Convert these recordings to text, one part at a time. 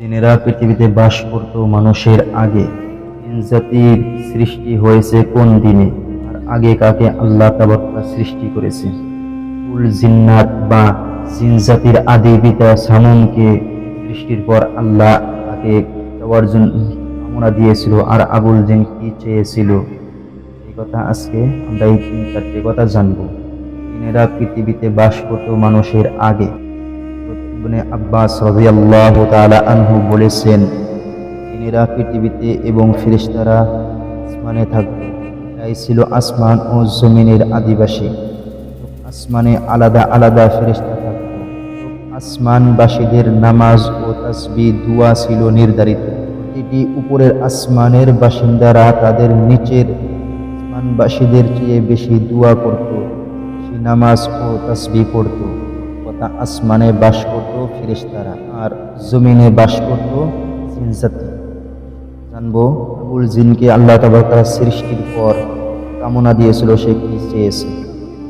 জিনেরা পৃথিবীতে বাস করত মানুষের আগে। জাতির সৃষ্টি হয়েছে কোন দিনে? আর আগে কাকে আল্লাহ তাবাক্কা সৃষ্টি করেছে কুল জিন্নাত বা জিন জাতির আদি পিতা সামুনকে সৃষ্টির পর আল্লাহ তাকে দেওয়ার জন্য কামনা দিয়েছিল আর আবুল জিন কি চেয়েছিল? এই কথা আজকে আমরা এই তিন চারটে কথা জানব। জিনেরা পৃথিবীতে বাস করত মানুষের আগে। ইবনে আব্বাস রাদিয়াল্লাহু তাআলা আনহু বলেছেন জিনেরা পৃথিবীতে এবং ফেরেশতারা আসমানে থাকত তাই ছিল আসমান ও জমিনের আদিবাসী। আসমানে আলাদা আলাদা ফেরেশতা থাকত। আসমানবাসীদের নামাজ ও তাসবি, দুয়া ছিল নির্ধারিত। প্রতিটি উপরের আসমানের বাসিন্দারা তাদের নিচের আসমানবাসীদের চেয়ে বেশি দুয়া করত, বেশি নামাজ ও তাসবি পড়ত। কথা আসমানে বাস করত ফেরেশতারা আর জমিনে বাস করত জিনজাতি জানব, আবুল জিনকে আল্লাহ তাবারকার সৃষ্টির পর কামনা দিয়েছিল সে কি চেয়েছে।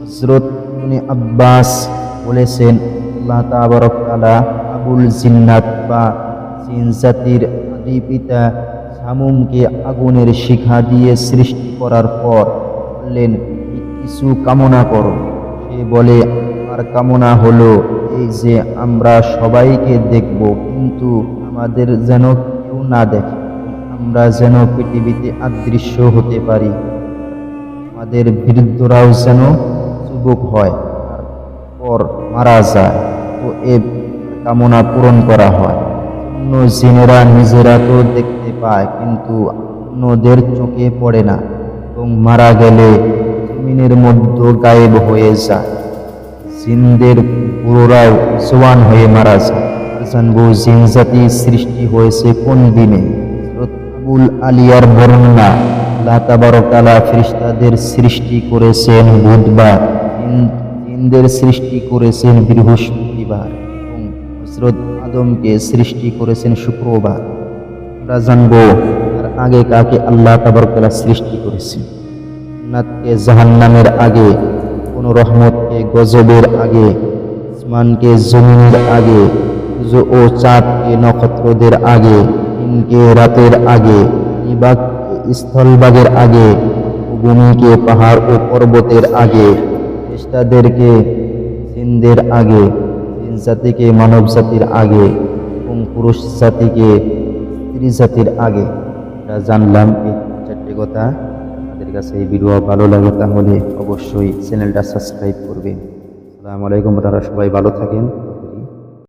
হজরত আব্বাস বলেছেন, আল্লাহ তাবারক তাআলা আবুল জিন্নাত বা জিন জাতির আদি পিতা সামুমকে আগুনের শিখা দিয়ে সৃষ্টি করার পর বললেন কিছু কামনা করো। সে বলে, আর কামনা হলো এই যে আমরা সবাইকে দেখব, কিন্তু আমাদের যেন কেউ না দেখে, আমরা যেন পৃথিবীতে আদৃশ্য হতে পারি। আমাদের বৃদ্ধরাও যেন যুবক হয় পর মারা যায়। তো এ কামনা পূরণ করা হয়। অন্য জিনেরা নিজেরা তো দেখতে পায়, কিন্তু অন্যদের চোখে পড়ে না, এবং মারা গেলে জমিনের মধ্যে গায়েব হয়ে যায়। জিনদের বুড়োরাও সোয়ান হয়ে মারা যায়। জানব জিন জাতি সৃষ্টি হয়েছে কোন দিনে? হযরত আবুল আলিয়ার বর্ণনা আল্লাহ তাবারকালা ফেরেশতাদের সৃষ্টি করেছেন বুধবার, জিন- জিনদের সৃষ্টি করেছেন বৃহস্পতিবার হজরত আদমকে সৃষ্টি করেছেন শুক্রবার। আমরা জানব আর আগে কাকে আল্লাহ তাবারকালা সৃষ্টি করেছে জান্নাতকে জাহান্নামের আগে রহমতকে গজবের আগে, আসমানকে জমিনের আগে, সূর্য ও চাঁদকে নক্ষত্রদের আগে, দিনকে রাতের আগে নিবাককে স্থলবাগের আগে, ভূমিকে পাহাড় ও পর্বতের আগে, ফেরেশতাদেরকে জিনদের আগে জিন জাতিকে মানব জাতির আগে এবং পুরুষ জাতিকে স্ত্রী জাতির আগে। আমরা জানলাম এই চারটে কথা। কাছে এই ভিডিও ভালো লাগে তাহলে অবশ্যই চ্যানেলটা সাবস্ক্রাইব করবেন। আসসালামু আলাইকুম, আপনারা সবাই ভালো থাকেন।